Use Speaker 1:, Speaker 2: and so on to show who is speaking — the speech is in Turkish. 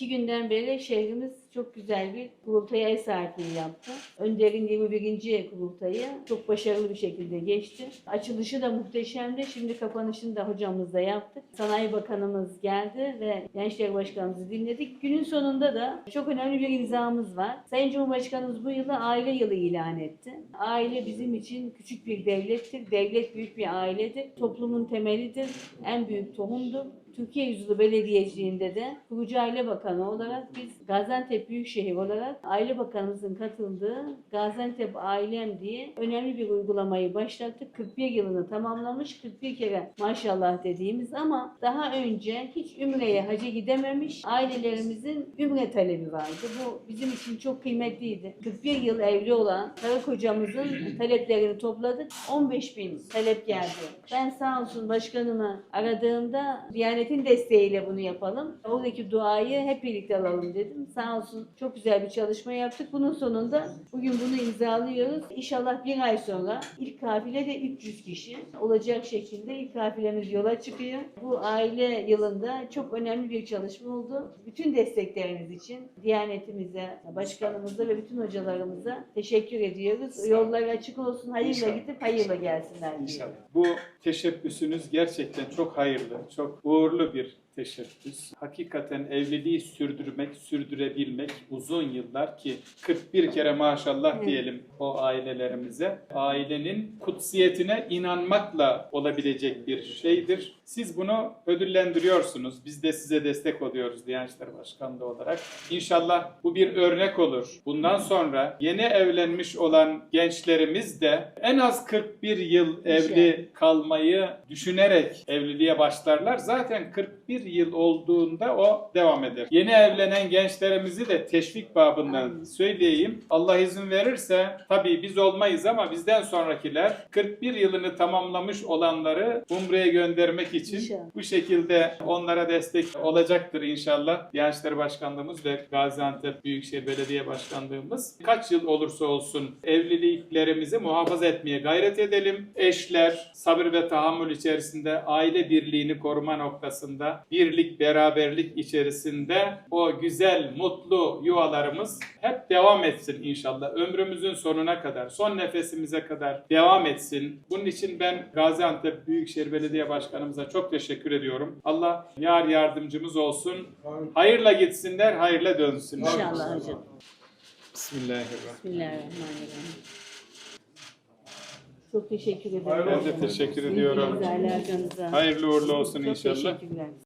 Speaker 1: İki günden beri şehrimiz çok güzel bir kurultaya ev sahipliği yaptı. Önder'in 21. kurultayı çok başarılı bir şekilde geçti. Açılışı da muhteşemdi. Şimdi kapanışını da hocamızla yaptık. Sanayi Bakanımız geldi ve Gençler Başkanımızı dinledik. Günün sonunda da çok önemli bir imzamız var. Sayın Cumhurbaşkanımız bu yılı aile yılı ilan etti. Aile bizim için küçük bir devlettir. Devlet büyük bir ailedir. Toplumun temelidir. En büyük tohumdur. Türkiye Yüzyılı Belediyeciliğinde de kurucu aile bakanı olarak biz Gaziantep Büyükşehir olarak aile bakanımızın katıldığı Gaziantep Ailem diye önemli bir uygulamayı başlattık. 41 yılını tamamlamış, 41 kere maşallah dediğimiz ama daha önce hiç Ümre'ye hacı gidememiş ailelerimizin Ümre talebi vardı. Bu bizim için çok kıymetliydi. 41 yıl evli olan karı kocamızın taleplerini topladık. 15 bin talep geldi. Ben sağ olsun başkanımı aradığımda Diyanet'in desteğiyle bunu yapalım. Oradaki duayı hep birlikte alalım dedim. Sağ olsun çok güzel bir çalışma yaptık. Bunun sonunda bugün bunu imzalıyoruz. İnşallah bir ay sonra ilk kafile de 300 kişi olacak şekilde ilk kafilemiz yola çıkıyor. Bu aile yılında çok önemli bir çalışma oldu. Bütün destekleriniz için Diyanetimize, başkanımıza ve bütün hocalarımıza teşekkür ediyoruz. Yollar açık olsun. Hayırla
Speaker 2: İnşallah.
Speaker 1: gidip hayırla gelsinler diye.
Speaker 2: İnşallah. Bu teşebbüsünüz gerçekten çok hayırlı, çok uğurlu bir teşebbüs. Hakikaten evliliği sürdürmek, sürdürebilmek uzun yıllar ki 41 kere maşallah diyelim o ailelerimize. Ailenin kutsiyetine inanmakla olabilecek bir şeydir. Siz bunu ödüllendiriyorsunuz. Biz de size destek oluyoruz Diyanet İşleri Başkanlığı olarak. İnşallah bu bir örnek olur. Bundan sonra yeni evlenmiş olan gençlerimiz de en az 41 yıl evli kalmayı düşünerek evliliğe başlarlar. Zaten 41 yıl olduğunda o devam eder. Yeni evlenen gençlerimizi de teşvik babından söyleyeyim. Allah izin verirse tabii biz olmayız ama bizden sonrakiler 41 yılını tamamlamış olanları Umre'ye göndermek için
Speaker 1: İnşallah.
Speaker 2: bu şekilde onlara destek olacaktır inşallah. Diyanet İşleri Başkanlığımız ve Gaziantep Büyükşehir Belediye Başkanlığımız kaç yıl olursa olsun evliliklerimizi muhafaza etmeye gayret edelim. Eşler sabır ve tahammül içerisinde aile birliğini koruma noktasında birlik, beraberlik içerisinde o güzel, mutlu yuvalarımız hep devam etsin inşallah. Ömrümüzün sonuna kadar, son nefesimize kadar devam etsin. Bunun için ben Gaziantep Büyükşehir Belediye Başkanımıza çok teşekkür ediyorum. Allah yar yardımcımız olsun. Hayırla gitsinler, hayırla dönsünler.
Speaker 1: İnşallah hocam.
Speaker 2: Bismillahirrahmanirrahim.
Speaker 1: Bismillahirrahmanirrahim. Çok teşekkür ederim.
Speaker 2: Ben de teşekkür ediyorum. Hayırlı uğurlu olsun
Speaker 1: Çok
Speaker 2: inşallah.
Speaker 1: teşekkürler.